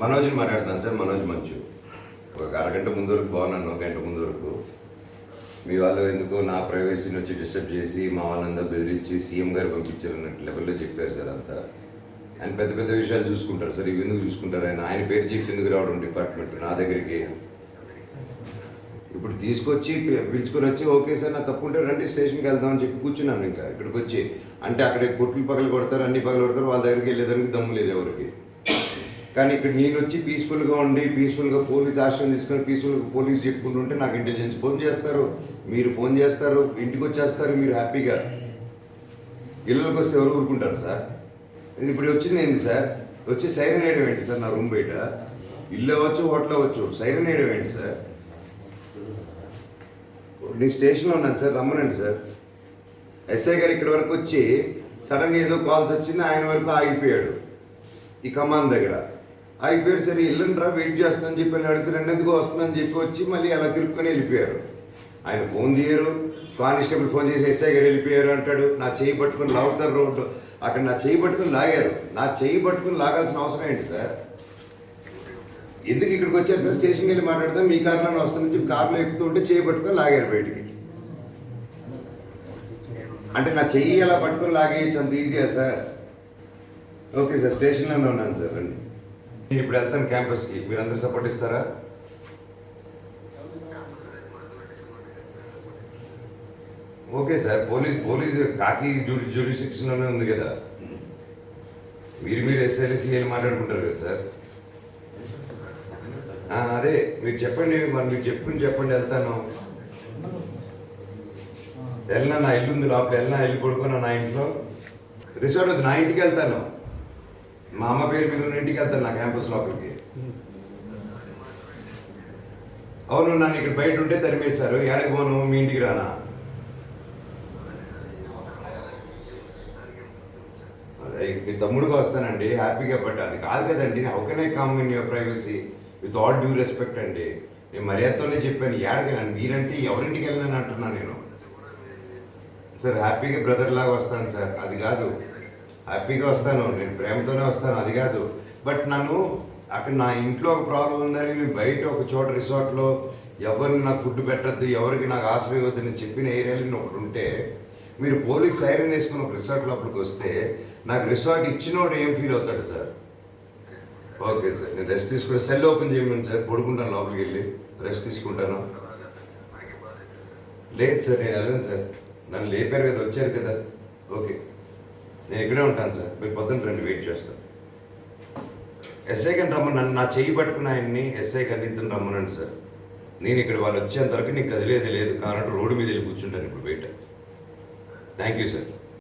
మనోజ్ని మాట్లాడతాను సార్ మనోజ్ మంచు. ఒక అరగంట ముందు వరకు బాగున్నాను ఒక గంట ముందు వరకు. మీ వాళ్ళు ఎందుకో నా ప్రైవసీని వచ్చి డిస్టర్బ్ చేసి మా వాళ్ళందరూ బెదిరించి సీఎం గారు పంపించారు అన్నట్టు లెవెల్లో చెప్పారు సార్ అంతా. ఆయన పెద్ద పెద్ద విషయాలు చూసుకుంటారు సార్ ఇవి ఎందుకు చూసుకుంటారు ఆయన? ఆయన పేరు చెప్పి ఎందుకు రావడం డిపార్ట్మెంట్ నా దగ్గరికి? ఇప్పుడు తీసుకొచ్చి పిలుచుకొని వచ్చి ఓకే సార్ నా తప్పు ఉంటే రండి స్టేషన్కి వెళ్దామని చెప్పి కూర్చున్నాను ఇంకా. ఇక్కడికి వచ్చి అంటే అక్కడ కొట్లు పగలు కొడతారు అన్ని పగలు కొడతారు వాళ్ళ దగ్గరికి వెళ్ళేదానికి దమ్ము లేదు ఎవరికి. కానీ ఇక్కడ నేను వచ్చి పీస్ఫుల్గా ఉండి పీస్ఫుల్గా పోలీస్ ఆశ్రయం తీసుకొని పీస్ఫుల్గా పోలీస్ చెప్పుకుంటుంటే నాకు ఇంటెలిజెన్స్ ఫోన్ చేస్తారు. మీరు ఫోన్ చేస్తారు ఇంటికి వచ్చేస్తారు మీరు హ్యాపీగా ఇళ్ళకి వస్తే ఎవరు ఊరుకుంటారు సార్? ఇది ఇప్పుడు వచ్చింది ఏంటి సార్? వచ్చి సైరన్ వేయడం ఏంటి సార్ నా రూమ్ బయట? ఇల్లు అవ్వచ్చు హోటల్ అవ్వచ్చు సైరన్ వేయడం ఏంటి సార్? నేను స్టేషన్లో ఉన్నాను సార్ రమ్మనండి సార్. ఎస్ఐ గారు ఇక్కడి వరకు వచ్చి సడన్గా ఏదో కాల్స్ వచ్చింది ఆయన వరకు ఆగిపోయాడు. ఈ కమాన్ దగ్గర. ఆగిపోయాడు సరే ఇల్లుండ్రా వెయిట్ చేస్తానని చెప్పి వెళ్ళి అడిగితే రెండు ఎందుకు వస్తుందని చెప్పి వచ్చి మళ్ళీ అలా తిరుక్కొని వెళ్ళిపోయారు. ఆయన ఫోన్ తీయరు కానిస్టేబుల్ ఫోన్ చేసి ఎస్ఐ గారు వెళ్ళిపోయారు అంటాడు నా చేయి పట్టుకొని లాగుతారు రోడ్డు. అక్కడ నా చేయి పట్టుకొని లాగారు. నా చేయి పట్టుకొని లాగాల్సిన అవసరం ఏంటి సార్? ఎందుకు ఇక్కడికి వచ్చారు సార్? స్టేషన్కి వెళ్ళి మాట్లాడతాం మీ కారులోనే వస్తుందని చెప్పి కార్లో ఎక్కుతూ ఉంటే చేయి పట్టుకొని లాగారు బయటికి. అంటే నా చెయ్యి అలా పట్టుకొని లాగేయచ్చు? అంత ఈజీయా సార్? ఓకే సార్ స్టేషన్లోనే ఉన్నాను సార్ రండి. నేను ఇప్పుడు వెళ్తాను క్యాంపస్కి. మీరు అందరు సపోర్ట్ ఇస్తారా? ఓకే సార్ పోలీస్ పోలీస్ కాకి జ్యూరిస్టిక్షన్లోనే ఉంది కదా. మీరు మీరు ఎస్ఎల్ఏ సీఎల్ మాట్లాడుకుంటారు కదా సార్. అదే మీరు చెప్పండి మరి మీరు చెప్పుకుని చెప్పండి వెళ్తాను. వెళ్ళినా నా ఇల్లు ఉంది లోపల వెళ్ళినా ఇల్లు పడుకున్నా నా ఇంట్లో? రిసార్ట్ నా ఇంటికి వెళ్తాను. మా అమ్మ పేరు మీద ఉన్న ఇంటికి వెళ్తాను నా క్యాంపస్ లోపలికి. అవును నన్ను ఇక్కడ బయట ఉంటే తరిమేశారు. ఏడకి పోను మీ ఇంటికి రానా? మీ తమ్ముడుగా వస్తానండి. హ్యాపీగా బట్ అది కాదు కదండి how can I come in your privacy with all due respect అండి? నేను మర్యాదతోనే చెప్పాను ఏడగలను మీరంటే ఎవరింటికి వెళ్ళాను అంటున్నాను నేను. సార్ హ్యాపీగా బ్రదర్ లాగా వస్తాను సార్. అది కాదు. హ్యాపీగా వస్తాను నేను ప్రేమతోనే వస్తాను అది కాదు. బట్ నన్ను అక్కడ నా ఇంట్లో ఒక ప్రాబ్లం ఉందని నేను బయట ఒక చోట రిసార్ట్లో ఎవరిని నాకు ఫుడ్ పెట్టద్దు ఎవరికి నాకు ఆశ్రయం వద్దు నేను చెప్పిన ఏరియాలో ఒకటి ఉంటే మీరు పోలీస్ సైరన్ వేసుకుని ఒక రిసార్ట్ లోపలికి వస్తే నాకు రిసార్ట్ ఇచ్చినోడు ఏం ఫీల్ అవుతాడు సార్? ఓకే సార్ నేను రెస్ట్ తీసుకుని సెల్ ఓపెన్ చేయమని సార్ పడుకుంటాను లోపలికి వెళ్ళి రెస్ట్ తీసుకుంటాను. లేదు సార్ నేను వెళ్ళను సార్. నన్ను లేపారు కదా వచ్చారు కదా. ఓకే. నేను ఇక్కడే ఉంటాను సార్. మీరు పొద్దున్న రండి వెయిట్ చేస్తాను ఎస్ఐ గారిని రమ్మని నన్ను నా చెయ్యి పట్టుకున్న ఆయన్ని ఎస్ఐ గారిని ఇద్దరు రమ్మనండి సార్. నేను ఇక్కడ వాళ్ళు వచ్చేంతవరకు నీకు కదిలేదు లేదు కారణం రోడ్డు మీద వెళ్ళి కూర్చుంటాను ఇప్పుడు బయట. Thank you sir